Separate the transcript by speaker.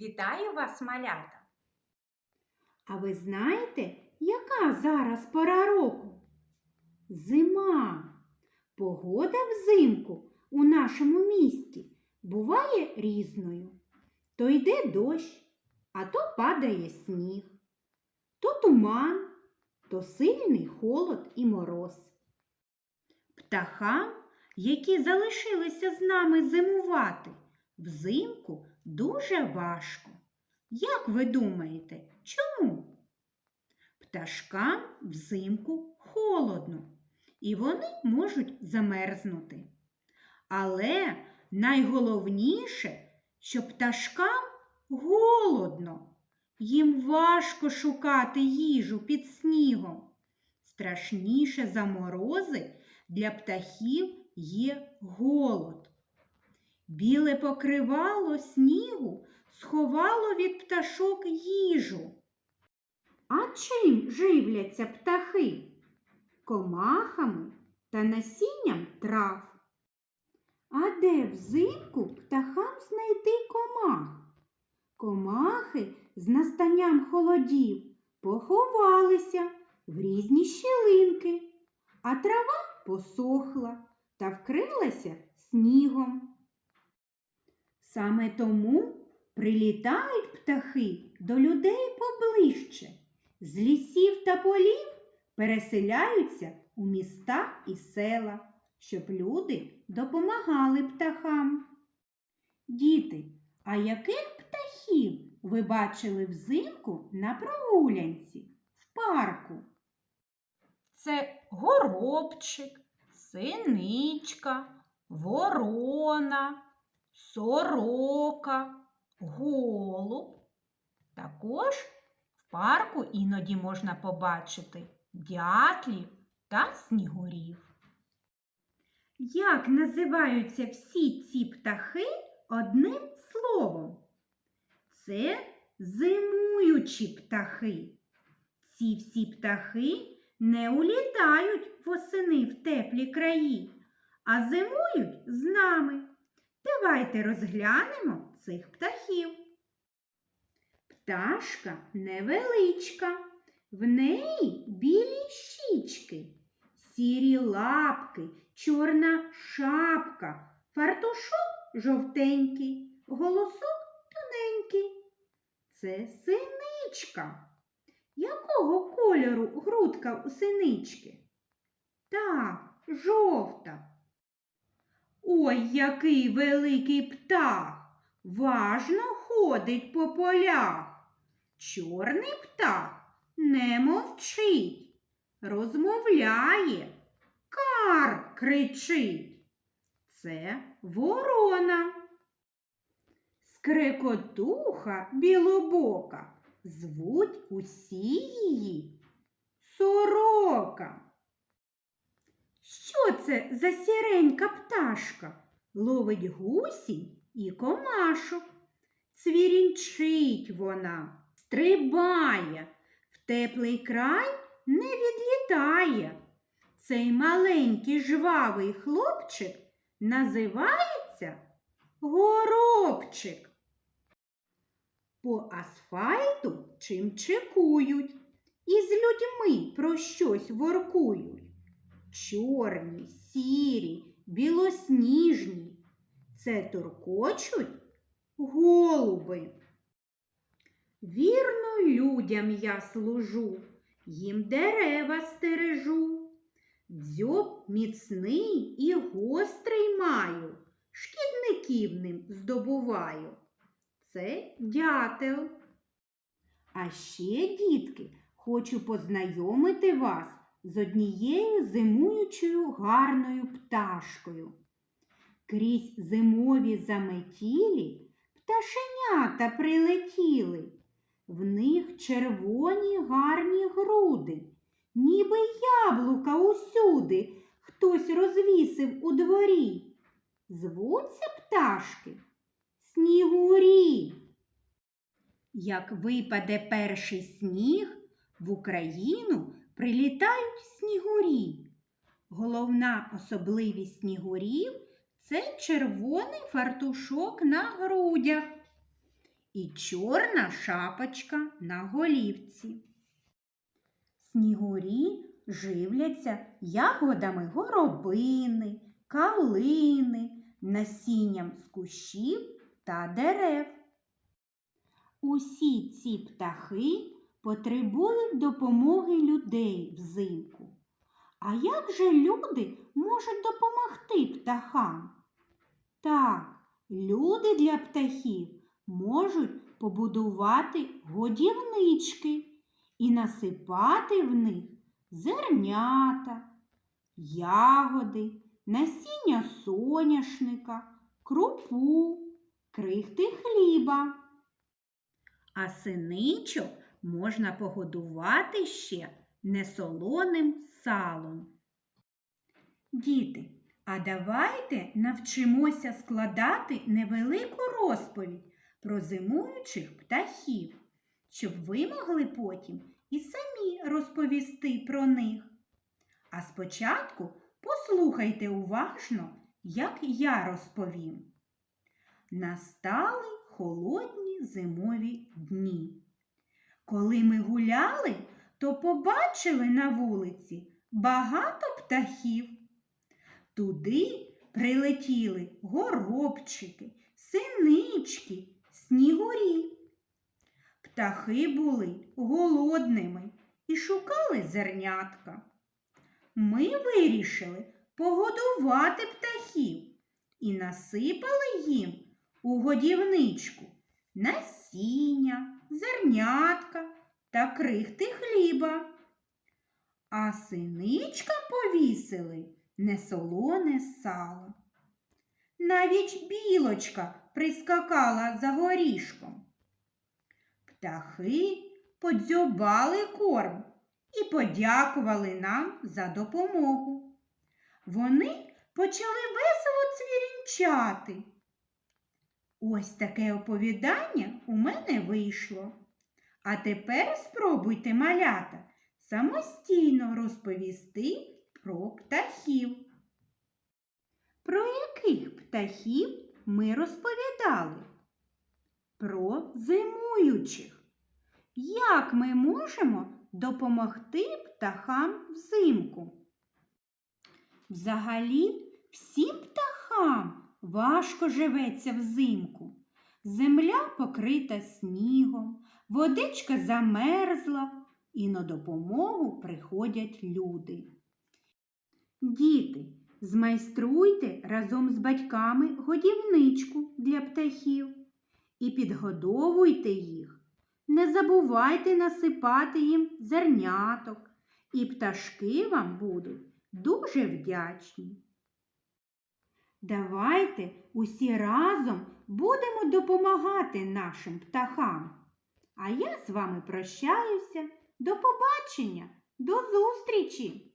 Speaker 1: Вітаю вас, малята!
Speaker 2: А ви знаєте, яка зараз пора року? Зима. Погода взимку у нашому місті буває різною. То йде дощ, а то падає сніг, то туман, то сильний холод і мороз. Птахам, які залишилися з нами зимувати, взимку дуже важко. Як ви думаєте, чому? Пташкам взимку холодно, і вони можуть замерзнути. Але найголовніше, що пташкам голодно. Їм важко шукати їжу під снігом. Страшніше за морози для птахів є голод. Біле покривало снігу сховало від пташок їжу. А чим живляться птахи? Комахами та насінням трав. А де взимку птахам знайти комах? Комахи з настанням холодів поховалися в різні щілинки, а трава посохла та вкрилася снігом. Саме тому прилітають птахи до людей поближче, з лісів та полів переселяються у міста і села, щоб люди допомагали птахам. Діти, а яких птахів ви бачили взимку на прогулянці в парку?
Speaker 1: Це горобчик, синичка, ворона, сорока, голуб. Також в парку іноді можна побачити дятлів та снігурів.
Speaker 2: Як називаються всі ці птахи одним словом? Це зимуючі птахи. Ці всі птахи не улітають восени в теплі краї, а зимують з нами. Давайте розглянемо цих птахів. Пташка невеличка, в неї білі щічки, сірі лапки, чорна шапка, фартушок жовтенький, голосок тоненький. Це синичка. Якого кольору грудка у синички? Так, жовта. Ой, який великий птах! Важно ходить по полях. Чорний птах не мовчить, розмовляє, кар кричить. Це ворона. Скрекотуха білобока звуть усі її сорока. Що це за сіренька пташка? Ловить гусінь і комашок. Цвірінчить вона, стрибає, в теплий край не відлітає. Цей маленький жвавий хлопчик називається горобчик. По асфальту чимчикують і з людьми про щось воркують. Чорні, сірі, білосніжні. Це туркочуть голуби. Вірно людям я служу, їм дерева стережу. Дзьоб міцний і гострий маю, шкідників ним здобуваю. Це дятел. А ще, дітки, хочу познайомити вас з однією зимуючою гарною пташкою. Крізь зимові заметілі пташенята прилетіли. В них червоні гарні груди, ніби яблука усюди хтось розвісив у дворі. Звуться пташки снігурі. Як випаде перший сніг, в Україну прилітають снігурі. Головна особливість снігурів це червоний фартушок на грудях. і чорна шапочка на голівці. Снігурі живляться ягодами горобини, калини, насінням з кущів та дерев. Усі ці птахи потребують допомоги людей взимку. А як же люди можуть допомогти птахам? Так, люди для птахів можуть побудувати годівнички і насипати в них зернята, ягоди, насіння соняшника, крупу, крихти хліба. А синичок можна погодувати ще несолоним салом. Діти, а давайте навчимося складати невелику розповідь про зимуючих птахів, щоб ви могли потім і самі розповісти про них. А спочатку послухайте уважно, як я розповім. Настали холодні зимові дні. Коли ми гуляли, то побачили на вулиці багато птахів. Туди прилетіли горобчики, синички, снігурі. Птахи були голодними і шукали зернятка. Ми вирішили погодувати птахів і насипали їм у годівничку насіння, зернятка та крихти хліба. А синичкам повісили несолоне сало. Навіть білочка прискакала за горішком. Птахи подзьобали корм і подякували нам за допомогу. Вони почали весело цвірінчати. Ось таке оповідання у мене вийшло. А тепер спробуйте малята самостійно розповісти про птахів. Про яких птахів ми розповідали? Про зимуючих. Як ми можемо допомогти птахам взимку? Взагалі, всім птахам важко живеться взимку. Земля покрита снігом, водичка замерзла, і на допомогу приходять люди. Діти, змайструйте разом з батьками годівничку для птахів і підгодовуйте їх. Не забувайте насипати їм зерняток, і пташки вам будуть дуже вдячні. Давайте усі разом будемо допомагати нашим птахам. А я з вами прощаюся. До побачення, до зустрічі!